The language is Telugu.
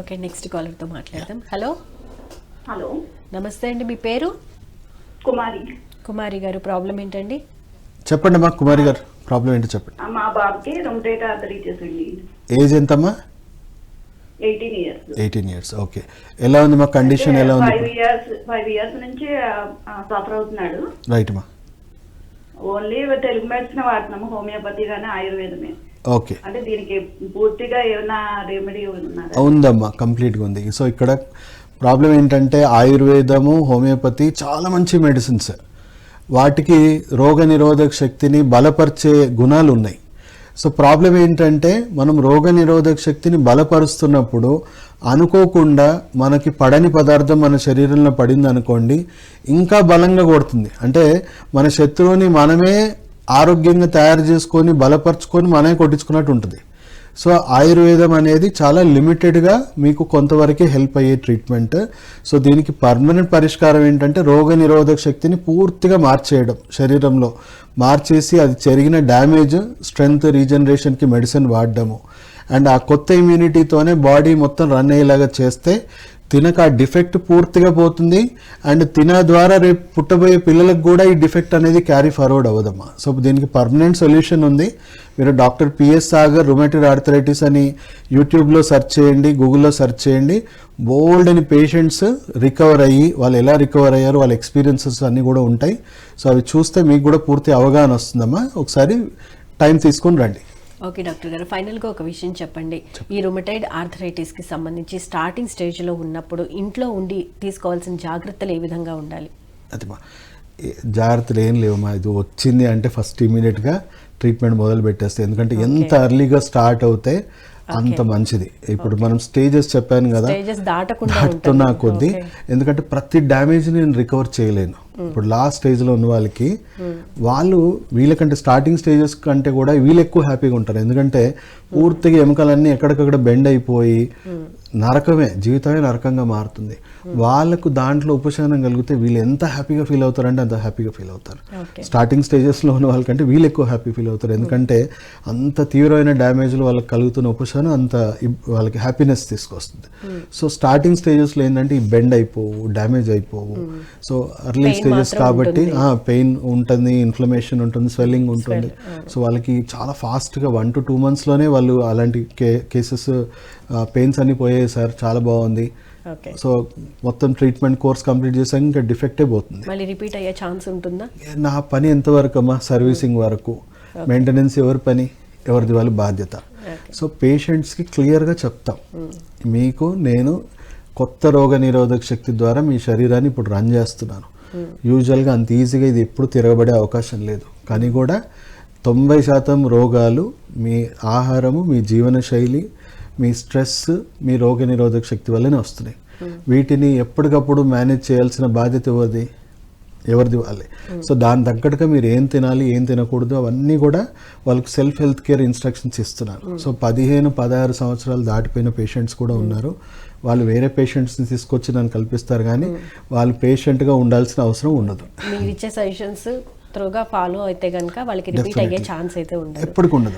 ఓకే నెక్స్ట్ కాలర్తో మాట్లాడదాం. హలో హలో నమస్తే అండి మీ పేరు? కుమారి. కుమారి గారు ప్రాబ్లం ఏంటండి? చెప్పండి మా కుమారి గారు ప్రాబ్లం ఏంటో చెప్పండి. మా బాబుకి రొమటైట్ ఆర్థరైటిస్ అండి. ఏజ్ ఎంతమ్మా? Eighteen years eighteen years okay ఎలా ఉంది మా కండిషన్ ఎలా ఉంది? ఫైవ్ ఇయర్స్ ఫైవ్ ఇయర్స్ నుంచి సఫర్ అవుతున్నాడు. రైట్ మా ఓన్లీ తెలుగు మెడిసిన్ వాడుతున్నాము హోమియోపతి కానీ ఆయుర్వేదమే ఓకే. అంటే దీనికి పూర్తిగా ఏమైనా రెమెడీ ఉందమ్మా కంప్లీట్గా ఉంది. సో ఇక్కడ ప్రాబ్లం ఏంటంటే ఆయుర్వేదము హోమియోపతి చాలా మంచి మెడిసిన్స్ వాటికి రోగ నిరోధక శక్తిని బలపరిచే గుణాలు ఉన్నాయి. సో ప్రాబ్లం ఏంటంటే మనం రోగ నిరోధక శక్తిని బలపరుస్తున్నప్పుడు అనుకోకుండా మనకి పడని పదార్థం మన శరీరంలో పడింది అనుకోండి ఇంకా బలంగా కొడుతుంది. అంటే మన శత్రువుని మనమే ఆరోగ్యంగా తయారు చేసుకొని బలపరుచుకొని మనమే కొట్టించుకున్నట్టు ఉంటుంది. సో ఆయుర్వేదం అనేది చాలా లిమిటెడ్గా మీకు కొంతవరకే హెల్ప్ అయ్యే ట్రీట్మెంట్ సో దీనికి పర్మనెంట్ పరిష్కారం ఏంటంటే రోగ నిరోధక శక్తిని పూర్తిగా మార్చేయడం శరీరంలో. మార్చేసి అది జరిగిన డ్యామేజ్ స్ట్రెంగ్త్ రీజనరేషన్కి మెడిసిన్ వాడడము. అండ్ ఆ కొత్త ఇమ్యూనిటీతోనే బాడీ మొత్తం రన్ అయ్యేలాగా చేస్తే తినక ఆ డిఫెక్ట్ పూర్తిగా పోతుంది. అండ్ తిన ద్వారా రేపు పుట్టబోయే పిల్లలకు కూడా ఈ డిఫెక్ట్ అనేది క్యారీ ఫార్వర్డ్ అవ్వదమ్మా. సో దీనికి పర్మనెంట్ సొల్యూషన్ ఉంది. మీరు doctor P S Sagar rheumatoid arthritis అని యూట్యూబ్లో సెర్చ్ చేయండి గూగుల్లో సెర్చ్ చేయండి. బోల్డ్ అని పేషెంట్స్ రికవర్ అయ్యి వాళ్ళు ఎలా రికవర్ అయ్యారు వాళ్ళ ఎక్స్పీరియన్సెస్ అన్నీ కూడా ఉంటాయి. సో అవి చూస్తే మీకు కూడా పూర్తి అవగాహన వస్తుందమ్మా. ఒకసారి టైం తీసుకొని రండి. ఓకే డాక్టర్ గారు. ఫైనల్గా ఒక విషయం చెప్పండి. ఈ రుమటైడ్ ఆర్థరైటిస్కి సంబంధించి స్టార్టింగ్ స్టేజ్లో ఉన్నప్పుడు ఇంట్లో ఉండి తీసుకోవాల్సిన జాగ్రత్తలు ఏ విధంగా ఉండాలి? అది మా ఏ- జాగ్రత్తలు ఏం లేవమ్మా ఇది వచ్చింది అంటే ఫస్ట్ ఇమీడియట్గా ట్రీట్మెంట్ మొదలు పెట్టేస్తే. ఎందుకంటే ఎంత ఎర్లీగా స్టార్ట్ అవుతే అంత మంచిది. ఇప్పుడు మనం స్టేజెస్ చెప్పాను కదా దాటుతున్నా. కొద్దీ. ఎందుకంటే ప్రతి డ్యామేజ్ నేను రికవర్ చేయలేను. ఇప్పుడు లాస్ట్ స్టేజ్లో ఉన్న వాళ్ళకి వాళ్ళు వీళ్ళకంటే స్టార్టింగ్ స్టేజెస్ కంటే కూడా వీళ్ళు ఎక్కువ హ్యాపీగా ఉంటారు. ఎందుకంటే పూర్తిగా ఎముకలన్నీ ఎక్కడికక్కడ బెండ్ అయిపోయి నరకమే జీవితమే నరకంగా మారుతుంది. వాళ్ళకు దాంట్లో ఉపశమనం కలిగితే వీళ్ళు ఎంత హ్యాపీగా ఫీల్ అవుతారంటే అంత హ్యాపీగా ఫీల్ అవుతారు. స్టార్టింగ్ స్టేజెస్లో ఉన్న వాళ్ళకంటే వీళ్ళు ఎక్కువ హ్యాపీ ఫీల్ అవుతారు. ఎందుకంటే అంత తీవ్రమైన డ్యామేజ్లు వాళ్ళకి కలుగుతున్న ఉపశమనం అంత వాళ్ళకి హ్యాపీనెస్ తీసుకొస్తుంది. సో స్టార్టింగ్ స్టేజెస్లో ఏంటంటే ఈ బెండ్ అయిపోవు డ్యామేజ్ అయిపోవు. సో అర్లీ స్టేజెస్ కాబట్టి. పెయిన్ ఉంటుంది ఇన్ఫ్లమేషన్ ఉంటుంది స్వెల్లింగ్ ఉంటుంది. సో వాళ్ళకి చాలా ఫాస్ట్గా వన్ టు టూ మంత్స్లోనే వాళ్ళు అలాంటి కే కేసెస్ పెయిన్స్ అన్ని పోయాయి సార్ చాలా బాగుంది. సో మొత్తం ట్రీట్మెంట్ కోర్స్ కంప్లీట్ చేసాక ఇంకా డిఫెక్టే పోతుంది మళ్ళీ రిపీట్ అయ్యే ఛాన్స్ ఉంటుందా? నా పని ఎంతవరకు అమ్మా సర్వీసింగ్ వరకు. మెయింటెనెన్స్ ఎవరి పని? ఎవరిది వాళ్ళ బాధ్యత. సో పేషెంట్స్కి క్లియర్గా చెప్తాం. మీకు నేను కొత్త రోగ నిరోధక శక్తి ద్వారా మీ శరీరాన్ని ఇప్పుడు రన్ చేస్తున్నాను. యూజువల్గా అంత ఈజీగా ఇది ఎప్పుడు తిరగబడే అవకాశం లేదు. కానీ కూడా తొంభై శాతం రోగాలు మీ ఆహారము మీ జీవన శైలి మీ స్ట్రెస్ మీ రోగ నిరోధక శక్తి వల్లనే వస్తున్నాయి. వీటిని ఎప్పటికప్పుడు మేనేజ్ చేయాల్సిన బాధ్యత ఎవరిది? ఎవరిది వాళ్ళే. సో దాని తగ్గట్టుగా మీరు ఏం తినాలి ఏం తినకూడదు అవన్నీ కూడా వాళ్ళకి సెల్ఫ్ హెల్త్ కేర్ ఇన్స్ట్రక్షన్స్ ఇస్తున్నారు సో పదిహేను పదహారు సంవత్సరాలు దాటిపోయిన పేషెంట్స్ కూడా ఉన్నారు. వాళ్ళు వేరే పేషెంట్స్ని తీసుకొచ్చి నన్ను కల్పిస్తారు కానీ వాళ్ళు పేషెంట్గా ఉండాల్సిన అవసరం ఉండదు. మీరు ఇచ్చే సజెషన్స్ త్వరగా ఫాలో అయితే కనుక వాళ్ళకి రిపీట్ అయ్యే ఛాన్స్ అయితే ఉండదు. ఎప్పటికి ఉండదు.